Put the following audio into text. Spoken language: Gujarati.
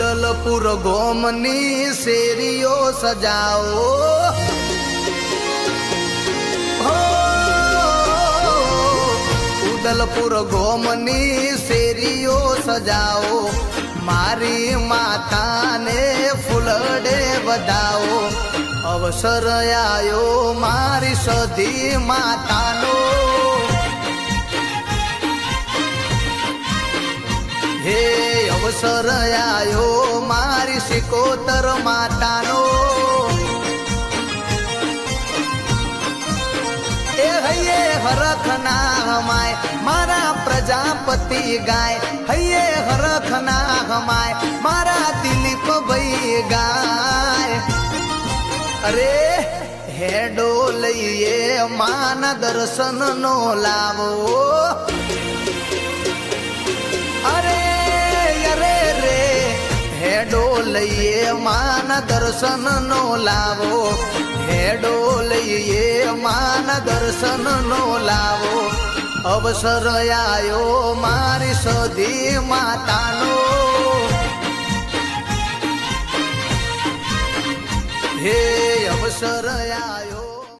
ઉદલપુર ગોમની શેરીઓ સજાઓ ઉદલપુર ગોમની શેરીઓ સજાઓ મારી માતાને ફૂલડે વધાવો અવસર આયો મારી સધી માતાનો હે અવસર આયો મારી સિકોતર માતાનો. એ હૈયે હરખ ના હમાય મારા પ્રજાપતિ ગાય. હૈયે હરખ ના હમાય મારા દિલીપ ભાઈ ગાય. અરે, હેડો લઈએ માના દર્શન નો લાવો. હેડો લઈએ માન દર્શન નો લાવો. હેડો લઈએ માન દર્શન નો લાવો. અવસર આયો મારી સધી માતાનો. હે અવસર આયો